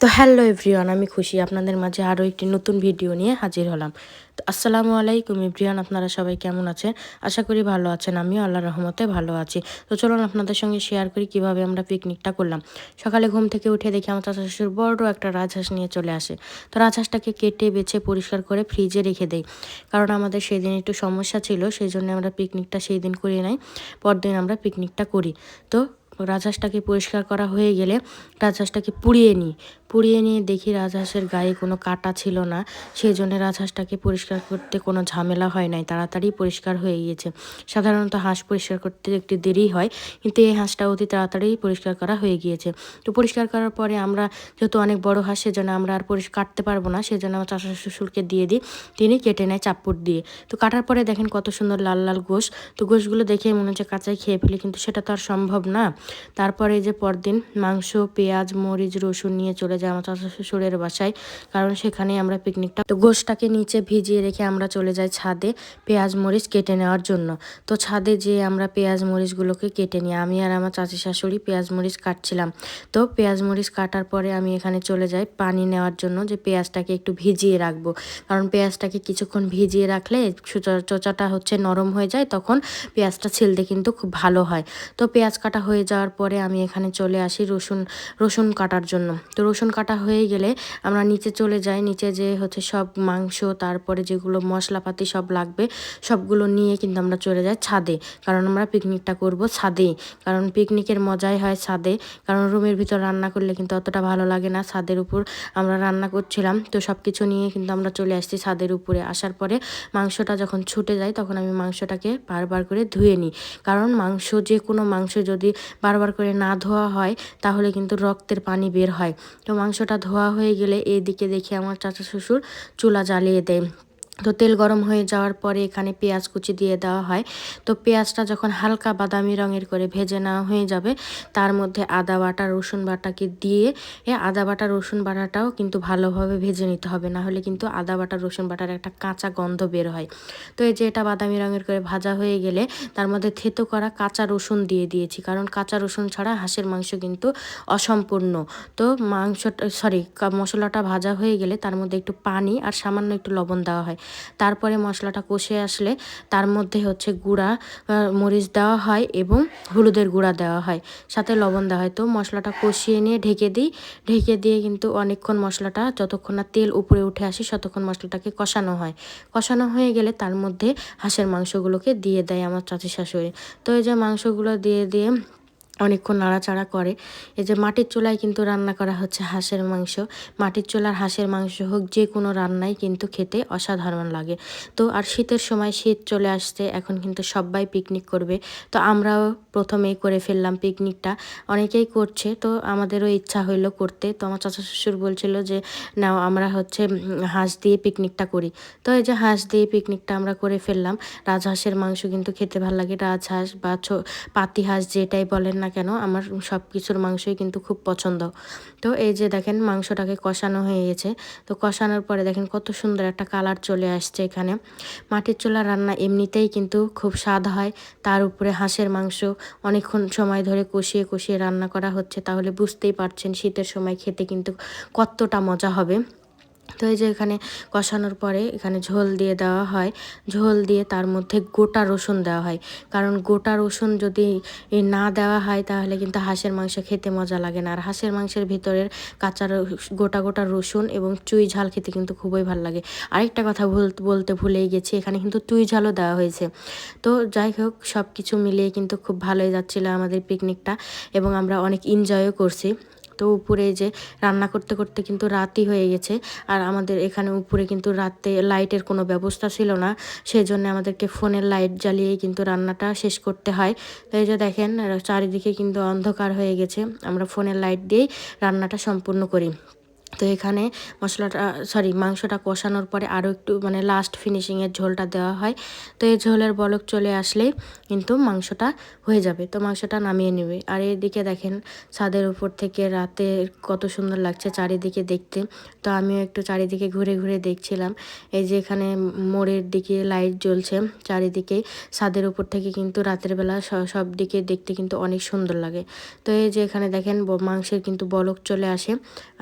তো hello everyone, আমি খুশি। আপনাদের মাঝে আরও একটি নতুন ভিডিও নিয়ে হাজির হলাম। তো আসসালামু আলাইকুম এভরিওয়ান, আপনারা সবাই কেমন আছেন? আশা করি ভালো আছেন, আমিও আল্লাহ রহমতে ভালো আছি। তো চলুন আপনাদের সঙ্গে শেয়ার করি কীভাবে আমরা পিকনিকটা করলাম। সকালে ঘুম থেকে উঠে দেখি আমার চাচা শ্বশুর বড় একটা রাজহাঁস নিয়ে চলে আসে। তো রাজহাঁসটাকে কেটে, বেছে, পরিষ্কার করে ফ্রিজে রেখে দেই। কারণ আমাদের সেই দিন একটু সমস্যা ছিল সেই জন্য আমরা পিকনিকটা সেই দিন করি নাই, পরদিন আমরা পিকনিকটা করি। তো রাজহাঁসটাকে পরিষ্কার করা হয়ে গেলে রাজহাঁসটাকে পুড়িয়ে নিই। পুড়িয়ে নিয়ে দেখি রাজহাঁসের গায়ে কোনো কাটা ছিল না। সেই জন্য রাজহাঁসটাকে পরিষ্কার করতে কোনো ঝামেলা হয় নাই, তাড়াতাড়ি পরিষ্কার হয়ে গিয়েছে। সাধারণত হাঁস পরিষ্কার করতে একটু দেরি হয়, কিন্তু এই হাঁসটা অতি তাড়াতাড়ি পরিষ্কার করা হয়ে গিয়েছে। তো পরিষ্কার করার পরে আমরা, যেহেতু অনেক বড় হাঁস, সেজন্য আমরা আর পরিষ্কার কাটতে পারব না, সেজন্য আমার চাষা শ্বশুরকে দিয়ে দিই, তিনি কেটে নেয় চাপ্পুর দিয়ে। তো কাটার পরে দেখেন কত সুন্দর লাল লাল গোশ। তো গোশগুলো দেখে মনে হচ্ছে কাঁচাই খেয়ে ফেলি, কিন্তু সেটা তো আর সম্ভব না। তারপরে যে পরদিন মাংস, পেঁয়াজ, মরিচ, রসুন নিয়ে চলে যাই আমার চাচা শ্বশুরের বাসায়। কারণ সেখানে আমরা পিকনিকটা তো গোশটাকে নিচে ভিজিয়ে রেখে আমরা চলে যাই ছাদে পেঁয়াজ, মরিচ কেটে নেওয়ার জন্য। তো ছাদে যেয়ে আমরা পেঁয়াজ, মরিচগুলোকে কেটে নিই। আমি আর আমার চাচি শাশুড়ি পেঁয়াজ, মরিচ কাটছিলাম। তো পেঁয়াজ, মরিচ কাটার পরে আমি এখানে চলে যাই পানি নেওয়ার জন্য যে পেঁয়াজটাকে একটু ভিজিয়ে রাখব। কারণ পেঁয়াজটাকে কিছুক্ষণ ভিজিয়ে রাখলে চোচাটা হচ্ছে নরম হয়ে যায়, তখন পেঁয়াজটা ছিলতে কিন্তু খুব ভালো হয়। তো পেঁয়াজ কাটা হয়ে যাওয়ার পরে আমি এখানে চলে আসি রসুন রসুন কাটার জন্য। তো রসুন কাটা হয়ে গেলে আমরা নিচে চলে যাই। নিচে যে হচ্ছে সব মাংস, তারপরে যেগুলো মশলাপাতি সব লাগবে, সবগুলো নিয়ে কিন্তু আমরা চলে যাই ছাদে। কারণ আমরা পিকনিকটা করব ছাদেই। কারণ পিকনিকের মজাই হয় ছাদে। কারণ রুমের ভিতর রান্না করলে কিন্তু অতটা ভালো লাগে না ছাদের উপর। আমরা রান্না করছিলাম। তো সব কিছু নিয়ে কিন্তু আমরা চলে আসছি ছাদের উপরে। আসার পরে মাংসটা যখন ছুটে যায়, তখন আমি মাংসটাকে বারবার করে ধুয়ে নিই। কারণ মাংস, যে কোনো মাংস যদি বারবার করে না ধোয়া হয়, তাহলে কিন্তু রক্তের পানি বের হয়। তো মাংসটা ধোয়া হয়ে গেলে এদিকে দেখে আমার চাচা শ্বশুর চুলা জ্বালিয়ে দেয়। তো তেল গরম হয়ে যাওয়ার পরে এখানে পেঁয়াজ কুচি দিয়ে দেওয়া হয়। তো পেঁয়াজটা যখন হালকা বাদামি রঙের করে ভেজে নেওয়া হয়ে যাবে, তার মধ্যে আদা বাটা, রসুন বাটাকে দিয়ে, এ আদা বাটা, রসুন বাটাটাও কিন্তু ভালোভাবে ভেজে নিতে হবে। না হলে কিন্তু আদা বাটা, রসুন বাটার একটা কাঁচা গন্ধ বের হয়। তো এই যে এটা বাদামি রঙের করে ভাজা হয়ে গেলে তার মধ্যে থেতো করা কাঁচা রসুন দিয়ে দিয়েছি। কারণ কাঁচা রসুন ছাড়া হাঁসের মাংস কিন্তু অসম্পূর্ণ। তো মাংসটা সরি মশলাটা ভাজা হয়ে গেলে তার মধ্যে একটু পানি আর সামান্য একটু লবণ দেওয়া হয়। তারপরে মশলাটা কষে আসলে তার মধ্যে হচ্ছে গুঁড়া মরিচ দেওয়া হয় এবং হলুদের গুঁড়া দেওয়া হয়, সাথে লবণ দেওয়া হয়। তো মশলাটা কষিয়ে নিয়ে ঢেকে দিই। ঢেকে দিয়ে কিন্তু অনেকক্ষণ মশলাটা যতক্ষণ না তেল উপরে উঠে আসে ততক্ষণ মশলাটাকে কষানো হয়। কষানো হয়ে গেলে তার মধ্যে হাঁসের মাংসগুলোকে দিয়ে দেয় আমার চাচি শাশুড়ি। তো এই যে মাংসগুলো দিয়ে দিয়ে অনেকক্ষণ নাড়াচাড়া করে। এই যে মাটির চুলায় কিন্তু রান্না করা হচ্ছে হাঁসের মাংস। মাটির চুলার হাঁসের মাংস হোক যে কোনো রান্নাই কিন্তু খেতে অসাধারণ লাগে। তো আর শীতের সময় শীত চলে আসছে, এখন কিন্তু সবাই পিকনিক করবে। তো আমরাও প্রথমেই করে ফেললাম পিকনিকটা অনেকেই করছে, তো আমাদেরও ইচ্ছা হইল করতে। তো আমার চাচা শ্বশুর বলছিল যে না আমরা হচ্ছে হাঁস দিয়ে পিকনিকটা করি। তো এই যে হাঁস দিয়ে পিকনিকটা আমরা করে ফেললাম। রাজহাঁসের মাংস কিন্তু খেতে ভালো লাগে। রাজহাঁস বা পাতি হাঁস যেটাই বলেন না কেন? আমার সব কিছুর মাংসই কিন্তু খুব পছন্দ। তো এই যে দেখেন মাংসটাকে কষানো হয়ে গেছে। তো কষানোর পরে দেখেন কত সুন্দর একটা কালার চলে আসছে এখানে। মাটির চুলা রান্না এমনিতেই কিন্তু খুব স্বাদ হয়। তার উপরে হাঁসের মাংস অনেকক্ষণ সময় ধরে কষিয়ে কষিয়ে রান্না করা হচ্ছে। তাহলে বুঝতেই পারছেন শীতের সময় খেতে কিন্তু কতটা মজা হবে। তো এই যে এখানে কষানোর পরে এখানে ঝোল দিয়ে দেওয়া হয়। ঝোল দিয়ে তার মধ্যে গোটা রসুন দেওয়া হয়। কারণ গোটা রসুন যদি না দেওয়া হয় তাহলে কিন্তু হাঁসের মাংস খেতে মজা লাগে না। আর হাঁসের মাংসের ভিতরের কাঁচা গোটা গোটা রসুন এবং চুই ঝাল খেতে কিন্তু খুবই ভালো লাগে। আরেকটা কথা ভুল, বলতে ভুলেই গেছি, এখানে কিন্তু চুই ঝালও দেওয়া হয়েছে। তো যাই হোক সব কিছু মিলিয়ে কিন্তু খুব ভালোই যাচ্ছিল আমাদের পিকনিকটা এবং আমরা অনেক এনজয়ও করছি। তো উপরে যে রান্না করতে করতে কিন্তু রাতই হয়ে গেছে। আর আমাদের এখানে উপরে কিন্তু রাতে লাইটের কোনো ব্যবস্থা ছিল না। সেই জন্য আমাদেরকে ফোনের লাইট জ্বালিয়েই কিন্তু রান্নাটা শেষ করতে হয়। তো এই যে দেখেন, চারিদিকে কিন্তু অন্ধকার হয়ে গেছে। আমরা ফোনের লাইট দিয়েই রান্নাটা সম্পূর্ণ করি। তো এখানে মশলাটা সরি মাংসটা কষানোর পরে আরও একটু মানে লাস্ট ফিনিশিংয়ের ঝোলটা দেওয়া হয়। তো এই ঝোলের বলক চলে আসলেই কিন্তু মাংসটা হয়ে যাবে। তো মাংসটা নামিয়ে নেবে। আর এদিকে দেখেন ছাদের উপর থেকে রাতে কত সুন্দর লাগছে চারিদিকে দেখতে। তো আমিও একটু চারিদিকে ঘুরে ঘুরে দেখছিলাম। এই যে এখানে মোড়ের দিকে লাইট জ্বলছে চারিদিকে। ছাদের উপর থেকে কিন্তু রাতের বেলা সব দিকে দেখতে কিন্তু অনেক সুন্দর লাগে। তো এই যে এখানে দেখেন মাংসের কিন্তু বলক চলে আসে।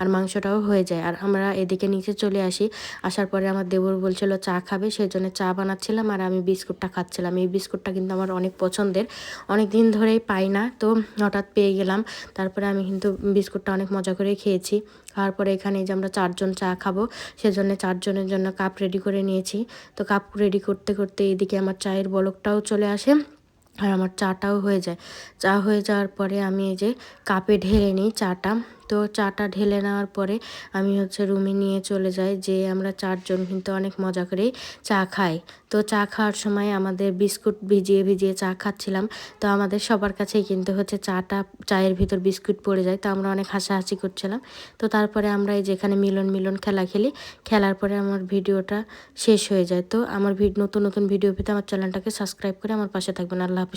আর মাংসটাও হয়ে যায়। আর আমরা এদিকে নিচে চলে আসি। আসার পরে আমার দেবর বলছিল, চা খাবে? সেই জন্য চা বানাচ্ছিলাম আর আমি বিস্কুটটা খাচ্ছিলাম। এই বিস্কুটটা কিন্তু আমার অনেক পছন্দের। অনেক দিন ধরেই পাই না, তো হঠাৎ পেয়ে গেলাম। তারপরে আমি কিন্তু বিস্কুটটা অনেক মজা করে খেয়েছি। তারপরে এখানে যে আমরা চারজন চা খাব, সেজন্য চারজনের জন্য কাপ রেডি করে নিয়েছি। তো কাপ রেডি করতে করতে এদিকে আমার চায়ের বলকটাও চলে আসে আর আমার চাটাও হয়ে যায়। চা হয়ে যাওয়ার পরে আমি এই যে কাপে ঢেলে নিই চাটা। তো চাটা ঢেলে নেওয়ার পরে আমি হচ্ছে রুমে নিয়ে চলে যাই, যে আমরা চারজন কিন্তু অনেক মজা করেই চা খাই। তো চা খাওয়ার সময় আমাদের বিস্কুট ভিজিয়ে ভিজিয়ে চা খাচ্ছিলাম, তো আমাদের সবার কাছেই কিন্তু হচ্ছে চাটা, চায়ের ভিতর বিস্কুট পড়ে যায়, তো আমরা অনেক হাসাহাসি করছিলাম। তো তারপরে আমরা এই যেখানে মিলন মিলন খেলা খেলি, খেলার পরে আমার ভিডিওটা শেষ হয়ে যায়। তো আমার নতুন নতুন ভিডিও পেতে আমার চ্যানেলটাকে সাবস্ক্রাইব করে আমার পাশে থাকবেন। আল্লাহ হাফিজ।